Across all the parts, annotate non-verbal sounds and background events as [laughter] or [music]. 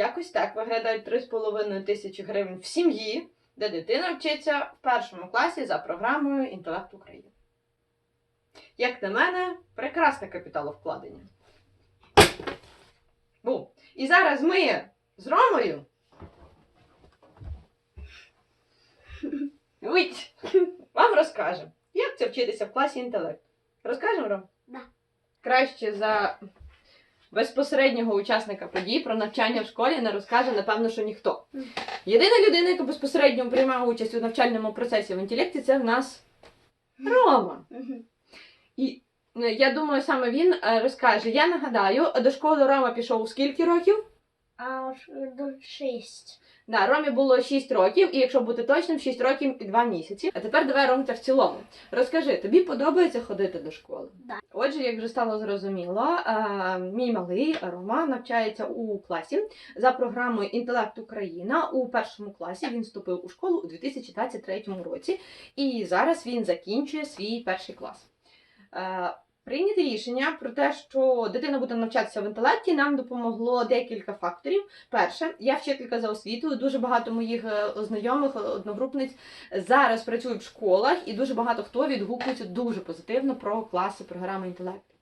Якось так виглядають 3,5 тисячі гривень в сім'ї, де дитина вчиться в першому класі за програмою Інтелект України. Як на мене, прекрасне капіталовкладення. Бу. І зараз ми з Ромою. Уйдь, вам розкажемо, як це вчитися в класі інтелект. Розкажемо, Ром? Да. Краще за безпосереднього учасника подій про навчання в школі не розкаже, напевно, що ніхто. Єдина людина, яка безпосередньо приймає участь у навчальному процесі в інтелекті, це в нас Рома. І е, я думаю, саме він е, розкаже. Я нагадаю, до школи Рома пішов у скільки років? А до шесть. Да, Ромі було 6 років, і якщо бути точним, 6 років і 2 місяці. А тепер давай Ромця в цілому. Розкажи, тобі подобається ходити до школи? Да. Отже, як вже стало зрозуміло, мій малий Рома навчається у класі за програмою Інтелект Україна у першому класі. Він вступив у школу у 2023 році, і зараз він закінчує свій перший клас. Прийняти рішення про те, що дитина буде навчатися в інтелекті, нам допомогло декілька факторів. Перше, я вчителька за освітою. Дуже багато моїх е, знайомих, е, одногрупниць зараз працюють в школах, і дуже багато хто відгукується дуже позитивно про класи програми інтелекту.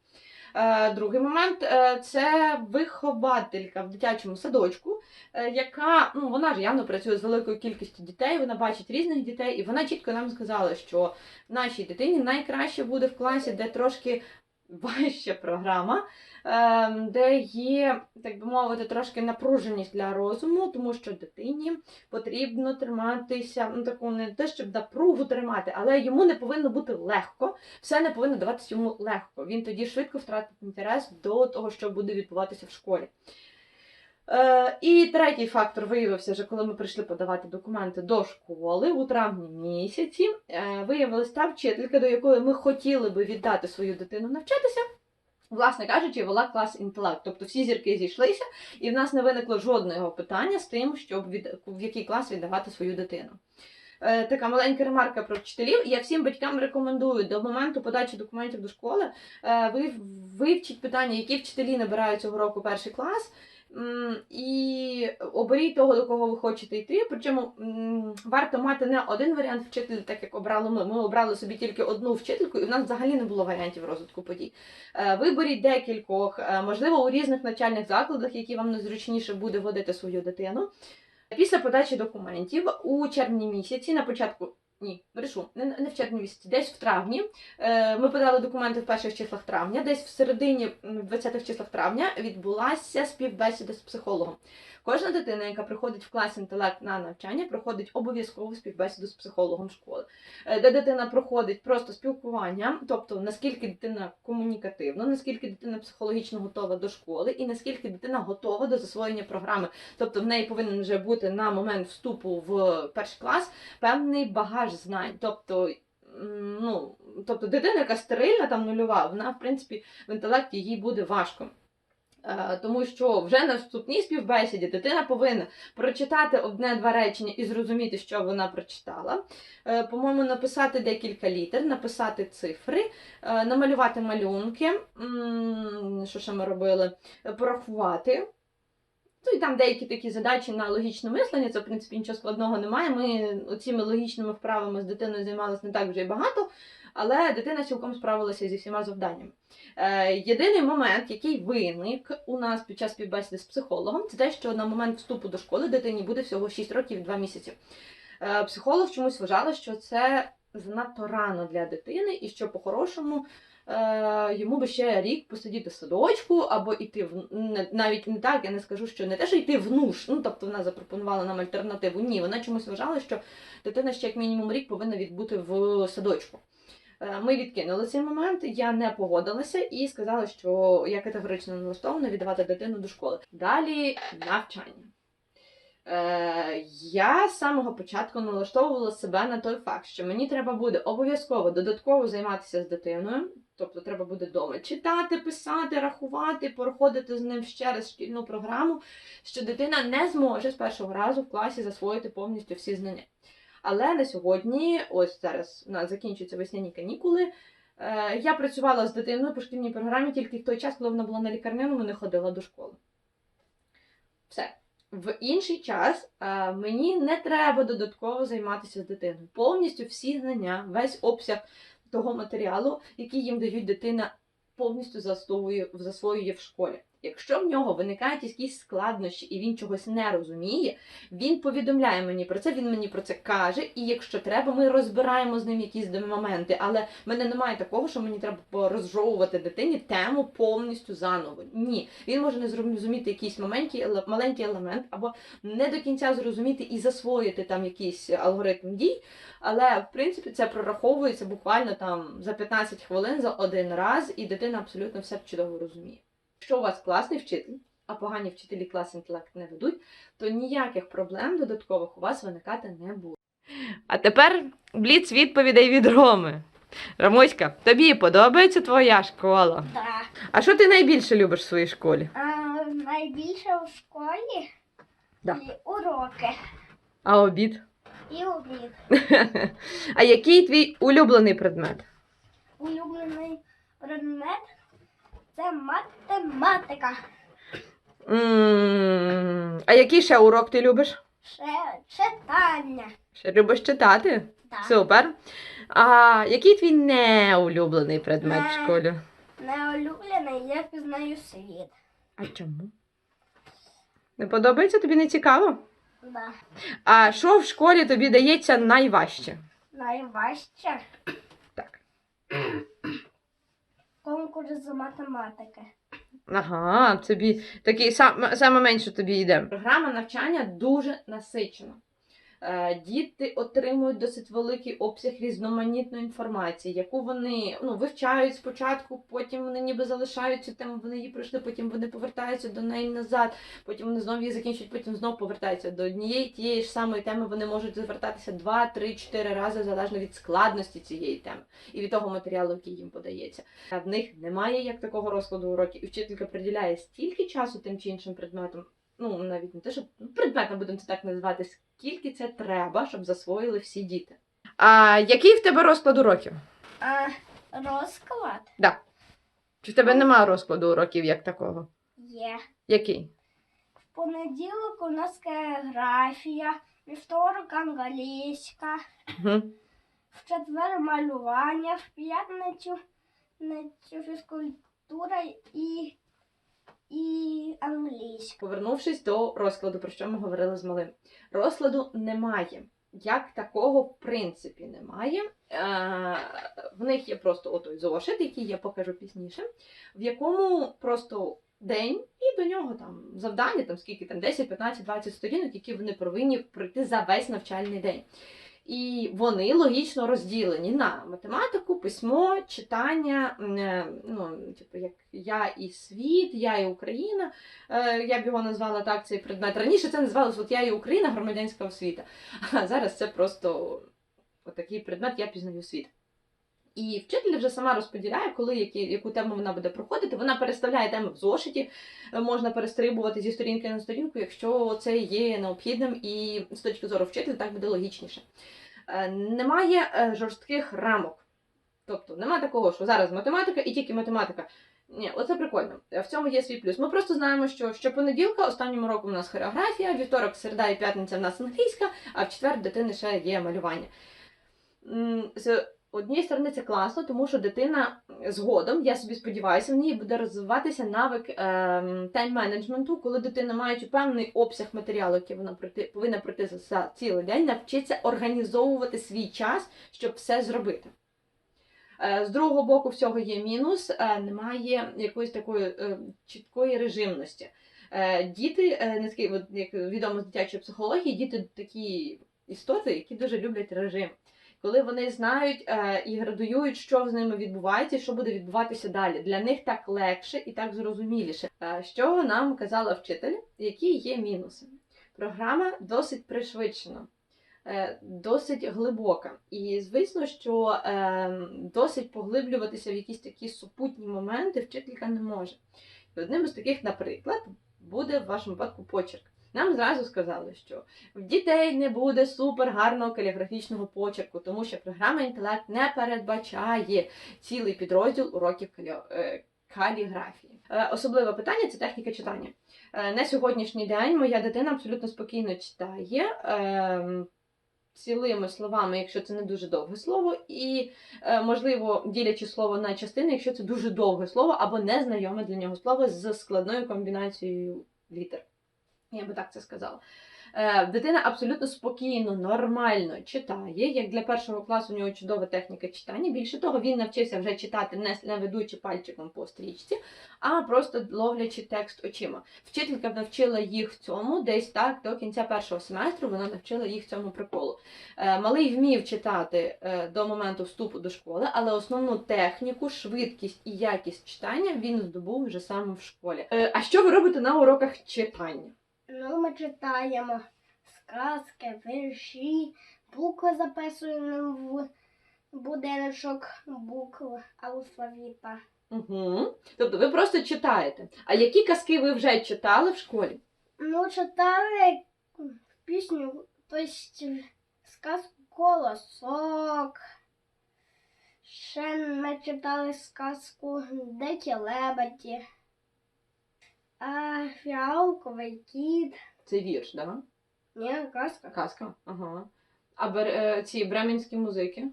Е, Другий момент е, це вихователька в дитячому садочку, е, яка ну вона ж явно працює з великою кількістю дітей, вона бачить різних дітей, і вона чітко нам сказала, що нашій дитині найкраще буде в класі, де трошки важча програма, ем, де є, так би мовити, трошки напруженість для розуму, тому що дитині потрібно триматися, ну таку не те, щоб напругу тримати, але йому не повинно бути легко, все не повинно даватися йому легко. Він тоді швидко втратить інтерес до того, що буде відбуватися в школі. Е, і третій фактор виявився вже, коли ми прийшли подавати документи до школи у травні місяці. Е, виявилась та вчителька, до якої ми хотіли би віддати свою дитину навчатися. Власне кажучи, вела клас інтелект. Тобто всі зірки зійшлися, і в нас не виникло жодного питання з тим, щоб від, в який клас віддавати свою дитину. Е, така маленька ремарка про вчителів. Я всім батькам рекомендую до моменту подачі документів до школи е, ви вивчіть питання, які вчителі набирають цього року перший клас. І оберіть того, до кого ви хочете йти. Причому варто мати не один варіант вчителя, так як обрали ми. Ми обрали собі тільки одну вчительку, і в нас взагалі не було варіантів розвитку подій. Е, Виберіть декількох, е, можливо, у різних навчальних закладах, які вам незручніше буде водити свою дитину. Після подачі документів у червні місяці, на початку. Ні, брешу, не, не в червні місяці, десь в травні. Е, ми подали документи в перших числах травня, десь в середині м, 20-х числах травня відбулася співбесіда з психологом. Кожна дитина, яка приходить в клас інтелект на навчання, проходить обов'язкову співбесіду з психологом школи, е, де дитина проходить просто спілкування, тобто наскільки дитина комунікативна, наскільки дитина психологічно готова до школи, і наскільки дитина готова до засвоєння програми. Тобто в неї повинен вже бути на момент вступу в перший клас певний багаж знань. Тобто, ну, тобто дитина, яка стерильна, там нульова, вона, в принципі, в інтелекті їй буде важко. Е, Тому що вже на вступній співбесіді дитина повинна прочитати одне-два речення і зрозуміти, що вона прочитала. Е, По-моєму, написати декілька літер, написати цифри, е, намалювати малюнки. Що ще ми робили? Порахувати. Ну і там деякі такі задачі на логічне мислення, це в принципі нічого складного немає. Ми цими логічними вправами з дитиною займалися не так вже й багато, але дитина цілком справилася зі всіма завданнями. Е, єдиний момент, який виник у нас під час співбесіди з психологом, це те, що на момент вступу до школи дитині буде всього 6 років і 2 місяці. Е, психолог чомусь вважала, що це занадто рано для дитини, і що по-хорошому е, йому би ще рік посидіти в садочку, або йти в навіть не так, я не скажу, що не те, що йти в НУШ, ну тобто вона запропонувала нам альтернативу. Ні, вона чомусь вважала, що дитина ще як мінімум рік повинна відбути в садочку. Е, Ми відкинули цей момент, я не погодилася і сказала, що я категорично налаштована віддавати дитину до школи. Далі навчання. Е, я з самого початку налаштовувала себе на той факт, що мені треба буде обов'язково додатково займатися з дитиною. Тобто треба буде вдома читати, писати, рахувати, проходити з ним ще раз шкільну програму, що дитина не зможе з першого разу в класі засвоїти повністю всі знання. Але на сьогодні, ось зараз у нас закінчуються весняні канікули. Е, я працювала з дитиною по шкільній програмі тільки в той час, коли вона була на лікарняному, не ходила до школи. Все. В інший час е, мені не треба додатково займатися з дитиною. Повністю всі знання, весь обсяг того матеріалу, який їм дають дитина, повністю засвоює, в школі. Якщо в нього виникають якісь складнощі і він чогось не розуміє, він повідомляє мені про це, він мені про це каже, і якщо треба, ми розбираємо з ним якісь моменти. Але в мене немає такого, що мені треба розжовувати дитині тему повністю заново. Ні, він може не зрозуміти якийсь маленький, еле- маленький елемент, або не до кінця зрозуміти і засвоїти там якийсь алгоритм дій. Але в принципі це прораховується буквально там за 15 хвилин за один раз, і дитина абсолютно все чудово розуміє. Якщо у вас класний вчитель, а погані вчителі клас інтелект не ведуть, то ніяких проблем додаткових у вас виникати не буде. А тепер бліц відповідей від Роми. Ромоська, тобі подобається твоя школа? Да. А що ти найбільше любиш в своїй школі? А, найбільше в школі Да. і уроки. А обід? І обід. [laughs] А який твій улюблений предмет? Улюблений предмет це математика. м а який ще урок ти любиш? Ще читання. Ще любиш читати? Так. Супер. А який твій неулюблений предмет в Не. школі? Неулюблений я пізнаю світ. А чому? Не подобається тобі не цікаво? Да. А що в школі тобі дається найважче? Найважче Так. [clears throat] конкурс з математики. Ага, тобі такий сам, саме менше тобі йде. Програма навчання дуже насичена. Е, Діти отримують досить великий обсяг різноманітної інформації, яку вони ну, вивчають спочатку, потім вони ніби залишають цю тему, вони її пройшли, потім вони повертаються до неї назад, потім вони знову її закінчують, потім знову повертаються до однієї тієї ж самої теми. Вони можуть звертатися два, три, чотири рази залежно від складності цієї теми і від того матеріалу, який їм подається. В них немає як такого розкладу уроків, і вчителька приділяє стільки часу тим чи іншим предметам. Ну, навіть не те, що ну, предметом будемо це так називати, скільки це треба, щоб засвоїли всі діти. А який в тебе розклад уроків? А розклад Чи в тебе немає розкладу уроків як такого? є. Який? В понеділок у нас географія, вівторок англійська, Угу. в четвер малювання, в п'ятницю п'ятницю фізкультура і, і англійська. Повернувшись до розкладу, про що ми говорили з малим. Розкладу немає. Як такого, в принципі, немає. Е, в них є просто отой зошит, який я покажу пізніше, в якому просто день і до нього там завдання, там скільки там 10, 15, 20 сторінок, які вони повинні пройти за весь навчальний день. І вони логічно розділені на математику, письмо, читання, е, ну, типу, як я і світ, я і Україна. Е, Я б його назвала так, цей предмет. Раніше це називалося от я і Україна, громадянська освіта. А зараз це просто такий предмет Я пізнаю світ. І вчитель вже сама розподіляє, коли які, яку тему вона буде проходити. Вона переставляє теми в зошиті, е, можна перестрибувати зі сторінки на сторінку, якщо це є необхідним, і з точки зору вчителя так буде логічніше. Е, Немає е, жорстких рамок. Тобто немає такого, що зараз математика і тільки математика. Ні, оце прикольно. В цьому є свій плюс. Ми просто знаємо, що щопонеділка, останнім роком у нас хореографія, вівторок, середа і п'ятниця в нас англійська, а в четвер дитини ще є малювання. Однієї сторони це класно, тому що дитина згодом, я собі сподіваюся, в ній буде розвиватися навик ем, тайм-менеджменту, коли дитина має певний обсяг матеріалу, який вона пройти, повинна пройти за, цілий день, навчиться організовувати свій час, щоб все зробити. Е, З другого боку, всього є мінус, е, немає якоїсь такої е, чіткої режимності. Діти, е, наскільки як відомо з дитячої психології, діти такі істоти, які дуже люблять режим. Коли вони знають е, і градують, що з ними відбувається, і що буде відбуватися далі. Для них так легше і так зрозуміліше. Е, що нам казала вчитель, які є мінуси? Програма досить пришвидшена е, досить глибока. І звісно, що е, досить поглиблюватися в якісь такі супутні моменти вчителька не може. І одним із таких, наприклад, буде в вашому випадку почерк. Нам зразу сказали, що в дітей не буде супер гарного каліграфічного почерку, тому що програма інтелект не передбачає цілий підрозділ уроків е, каліграфії. Е, Особливе питання це техніка читання. Е, На сьогоднішній день моя дитина абсолютно спокійно читає. ем, Цілими словами, якщо це не дуже довге слово, і можливо ділячи слово на частини, якщо це дуже довге слово або незнайоме для нього слово з складною комбінацією літер. Я би так це сказала. Е, Дитина абсолютно спокійно, нормально читає. Як для першого класу у нього чудова техніка читання. Більше того, він навчився вже читати не, ведучи пальчиком по стрічці, а просто ловлячи текст очима. Вчителька навчила їх цьому десь так до кінця першого семестру. Вона навчила їх цьому приколу. Е, Малий вмів читати е, до моменту вступу до школи, але основну техніку, швидкість і якість читання він здобув вже саме в школі. А що ви робите на уроках читання? Ну, ми читаємо сказки, вірші, букви записуємо в будиночок букв алфавіта. Угу. Тобто ви просто читаєте. А які казки ви вже читали в школі? Ну, читали пісню, тобто сказку Колосок. Ще ми читали сказку Дикі лебеді. А фіалковий кіт. Це вірш, да? Ні, казка. Казка. Ага. А бер... е, ці бременські музики?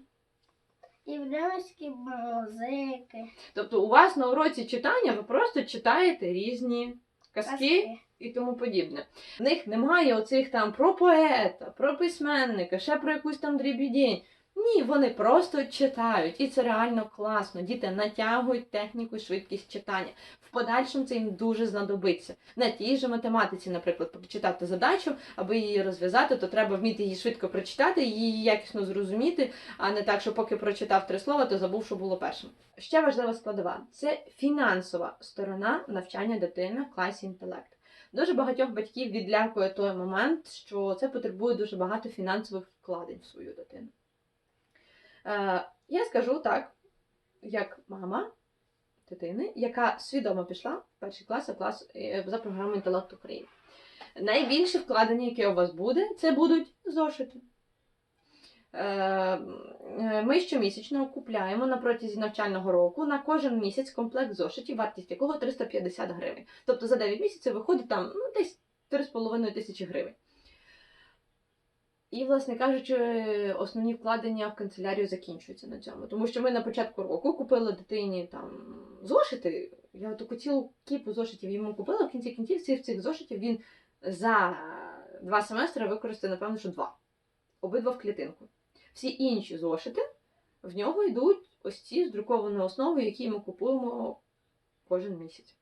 Євремські музики. Тобто у вас на уроці читання ви просто читаєте різні казки і тому подібне. В них немає оцих там про поета, про письменника, ще про якусь там дрібідень. Ні, вони просто читають, і це реально класно. Діти натягують техніку швидкість читання. В подальшому це їм дуже знадобиться. На тій же математиці, наприклад, прочитати задачу, аби її розв'язати, то треба вміти її швидко прочитати, її якісно зрозуміти, а не так, що поки прочитав три слова, то забув, що було першим. Ще важлива складова це фінансова сторона навчання дитини в класі інтелект. Дуже багатьох батьків відлякує той момент, що це потребує дуже багато фінансових вкладень в свою дитину. Е, я скажу так, як мама дитини, яка свідомо пішла в перший клас, клас е, за програмою інтелект України. Найбільше вкладення, яке у вас буде, це будуть зошити. Е, Ми щомісячно купляємо на протязі навчального року на кожен місяць комплект зошитів, вартість якого 350 гривень. Тобто за 9 місяців виходить там ну, десь 3,5 тисячі гривень. І, власне кажучи, основні вкладення в канцелярію закінчуються на цьому. Тому що ми на початку року купили дитині там зошити. Я таку цілу кіпу зошитів йому купила. В кінці кінців цих цих зошитів він за два семестри використає, напевно, що два. Обидва в клітинку. Всі інші зошити в нього йдуть ось ці з друкованою основою, які ми купуємо кожен місяць.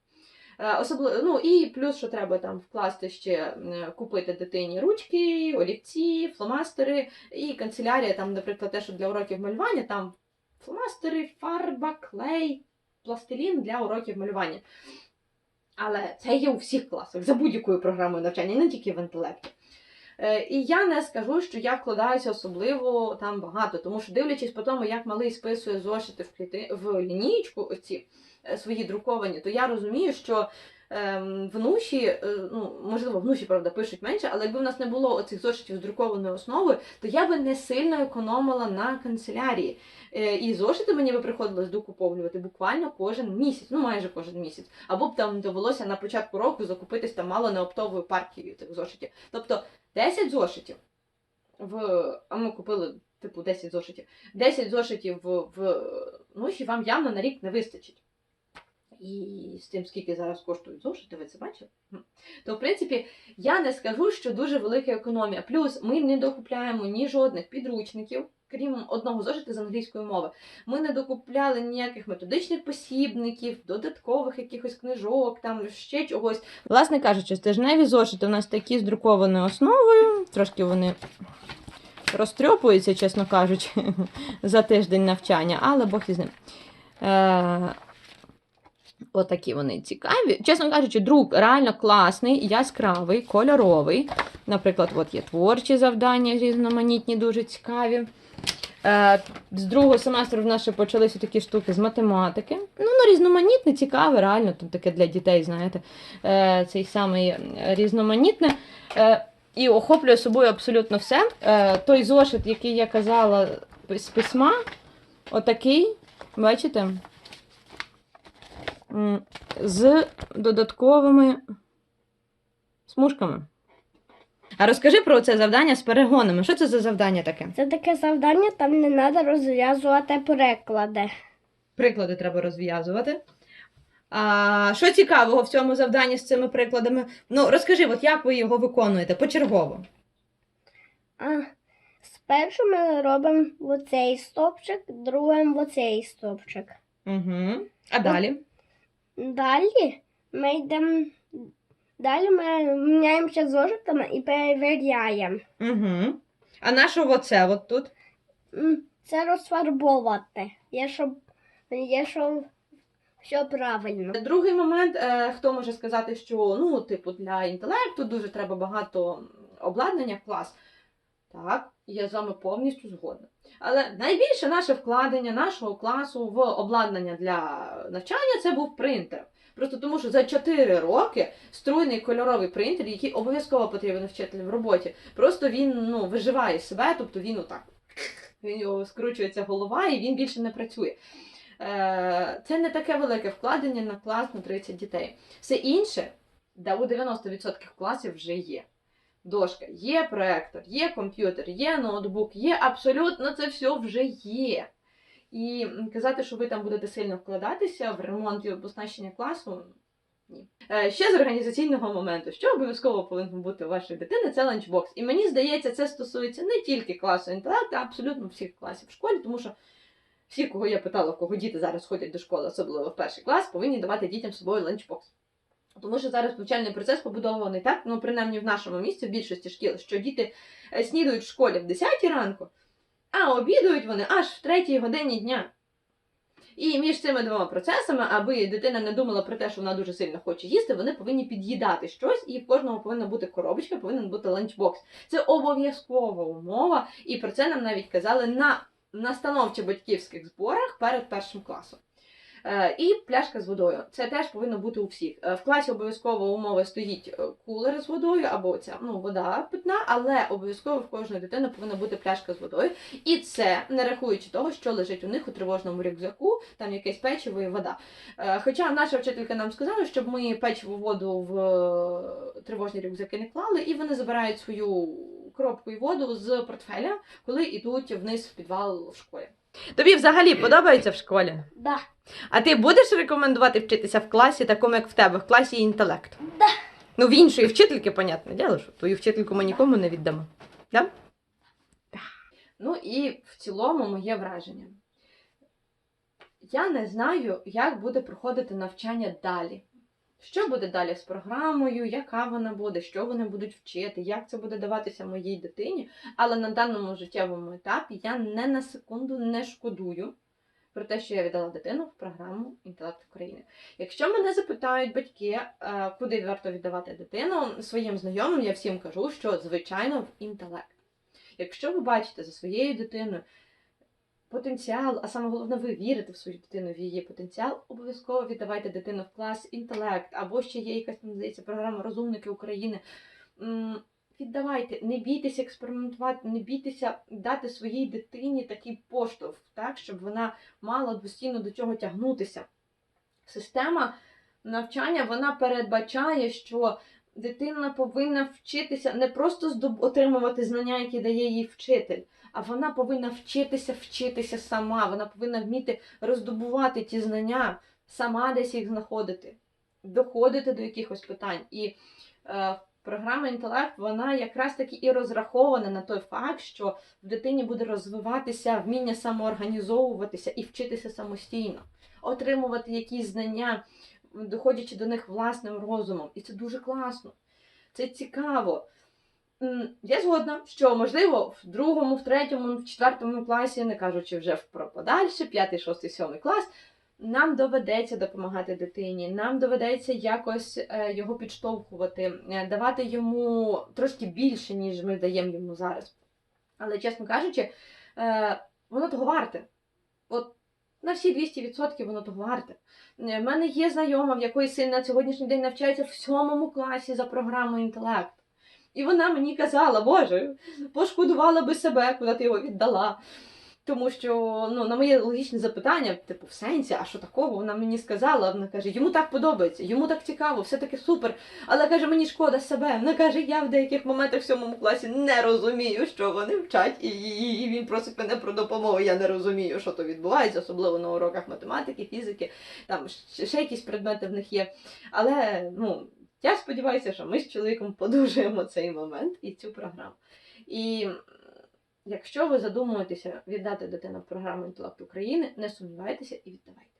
Е, Особливо, ну і плюс, що треба там вкласти ще купити дитині ручки, олівці, фломастери і канцелярія, там, наприклад, те, що для уроків малювання, там фломастери, фарба, клей, пластилін для уроків малювання. Але це є у всіх класах за будь-якою програмою навчання, не тільки в інтелекті. Е, І я не скажу, що я вкладаюся особливо там багато, тому що дивлячись по тому, як малий списує зошити в, кліти... в лінійку, оці е, свої друковані, то я розумію, що ем, внуші, е, ну можливо, внуші, правда, пишуть менше, але якби в нас не було оцих зошитів з друкованою основою, то я би не сильно економила на канцелярії. Е, І зошити мені би приходилось докуповлювати буквально кожен місяць, ну майже кожен місяць. Або б там довелося на початку року закупитись там мало неоптовою партією цих зошитів. Тобто 10 зошитів в. А ми купили, типу, 10 зошитів. 10 зошитів в, в ноші вам явно на рік не вистачить. І з тим, скільки зараз коштують зошити, ви це бачили? То, в принципі, я не скажу, що дуже велика економія. Плюс ми не докупляємо ні жодних підручників, крім одного зошита з англійської мови. Ми не докупляли ніяких методичних посібників, додаткових якихось книжок, там ще чогось. Власне кажучи, стежневі зошити у нас такі з друкованою основою. Трошки вони розтрьопуються, чесно кажучи, [laughs] за тиждень навчання, але Бог із ним. Е- Отакі вони цікаві. Чесно кажучи, друк реально класний, яскравий, кольоровий. Наприклад, от є творчі завдання, різноманітні, дуже цікаві. Е, з другого семестру в нас ще почалися такі штуки з математики. Ну, ну різноманітне, цікаве, реально, там таке для дітей, знаєте, е, цей самий різноманітне. Е, і охоплює собою абсолютно все. Той зошит, який я казала з письма, отакий, бачите? з додатковими смужками. А розкажи про це завдання з перегонами. Що це за завдання таке? Це таке завдання, там не треба розв'язувати переклади. Приклади треба розв'язувати. А що цікавого в цьому завданні з цими прикладами? Ну, розкажи, от як ви його виконуєте почергово. А спершу ми робимо оцей стовпчик, другим оцей стовпчик. Угу. А далі? Далі ми йдемо. Далі ми міняємося зошитами і перевіряємо. Угу. А на що оце от тут? Це розфарбовувати. Є, щоб, є, щоб все правильно. Другий момент, е, хто може сказати, що ну, типу, для інтелекту дуже треба багато обладнання в клас. Так, я з вами повністю згодна. Але найбільше наше вкладення нашого класу в обладнання для навчання це був принтер. Просто тому, що за 4 роки струйний кольоровий принтер, який обов'язково потрібен вчителю в роботі, просто він ну, виживає себе, тобто він отак. Він його скручується голова і він більше не працює. Е, Це не таке велике вкладення на клас на 30 дітей. Все інше, да, у 90% класів вже є. Дошка, є проектор, є комп'ютер, є ноутбук, є абсолютно це все вже є. І казати, що ви там будете сильно вкладатися в ремонт і оснащення класу. Ні. Е, ще з організаційного моменту, що обов'язково повинно бути у вашої дитини, це ланчбокс. І мені здається, це стосується не тільки класу інтелекту, а абсолютно всіх класів в школі, тому що всі, кого я питала, в кого діти зараз ходять до школи, особливо в перший клас, повинні давати дітям з собою ланчбокс. Тому що зараз навчальний процес побудований так, ну принаймні в нашому місці, в більшості шкіл, що діти е, снідають в школі в 10 ранку, а обідують вони аж в третій годині дня. І між цими двома процесами, аби дитина не думала про те, що вона дуже сильно хоче їсти, вони повинні під'їдати щось, і в кожного повинна бути коробочка, повинен бути ланчбокс. Це обов'язкова умова, і про це нам навіть казали на настановчих батьківських зборах перед першим класом. Е, І пляшка з водою. Це теж повинно бути у всіх. Е, В класі обов'язково умови стоїть е, кулер з водою або ця ну, вода питна, але обов'язково в кожної дитини повинна бути пляшка з водою. І це не рахуючи того, що лежить у них у тривожному рюкзаку, там якесь печиво і вода. Хоча наша вчителька нам сказала, щоб ми печиво воду в тривожні рюкзаки не клали, і вони забирають свою коробку і воду з портфеля, коли йдуть вниз в підвал в школі. Тобі взагалі подобається в школі? Да. А ти будеш рекомендувати вчитися в класі, такому як в тебе, в класі інтелект? Да. Ну, в іншої вчительки, понятне діло, що твою вчительку ми нікому не віддамо. Да? Ну і в цілому моє враження. Я не знаю, як буде проходити навчання далі. Що буде далі з програмою, яка вона буде, що вони будуть вчити, як це буде даватися моїй дитині. Але на даному життєвому етапі я не на секунду не шкодую про те, що я віддала дитину в програму Інтелект України. Якщо мене запитають батьки, е, куди варто віддавати дитину, своїм знайомим я всім кажу, що звичайно в інтелект. Якщо ви бачите за своєю дитиною потенціал, а саме головне, ви вірите в свою дитину, в її потенціал, обов'язково віддавайте дитину в клас інтелект, або ще є якась там здається програма Розумники України. Віддавайте, не бійтеся експериментувати, не бійтеся дати своїй дитині такий поштовх, так, щоб вона мала постійно до цього тягнутися. Система навчання вона передбачає, що дитина повинна вчитися не просто отримувати знання, які дає їй вчитель, а вона повинна вчитися вчитися сама. Вона повинна вміти роздобувати ті знання, сама десь їх знаходити, доходити до якихось питань. І е, програма інтелект вона якраз таки і розрахована на той факт, що в дитині буде розвиватися вміння самоорганізовуватися і вчитися самостійно, отримувати якісь знання, доходячи до них власним розумом. І це дуже класно. Це цікаво. Я згодна, що можливо в другому, в третьому, в четвертому класі, не кажучи вже про подальше, п'ятий, шостий, сьомий клас, нам доведеться допомагати дитині, нам доведеться якось е, його підштовхувати, е, давати йому трошки більше, ніж ми даємо йому зараз. Але, чесно кажучи, е, воно того варте. От на всі 200% воно того варте. В мене є знайома, в якої син на сьогоднішній день навчається в сьомому класі за програмою інтелект. І вона мені казала, Боже, пошкодувала би себе, куди ти його віддала. Тому що ну, на моє логічне запитання, типу, в сенсі, а що такого? Вона мені сказала, вона каже, йому так подобається, йому так цікаво, все таки супер. Але каже, мені шкода себе. Вона каже, я в деяких моментах в сьомому класі не розумію, що вони вчать, і, і, і він просить мене про допомогу. Я не розумію, що то відбувається, особливо на уроках математики, фізики, там ще, якісь предмети в них є. Але ну, я сподіваюся, що ми з чоловіком подужуємо цей момент і цю програму. І якщо ви задумуєтеся віддати дитину в програму інтелект України, не сумнівайтеся і віддавайте.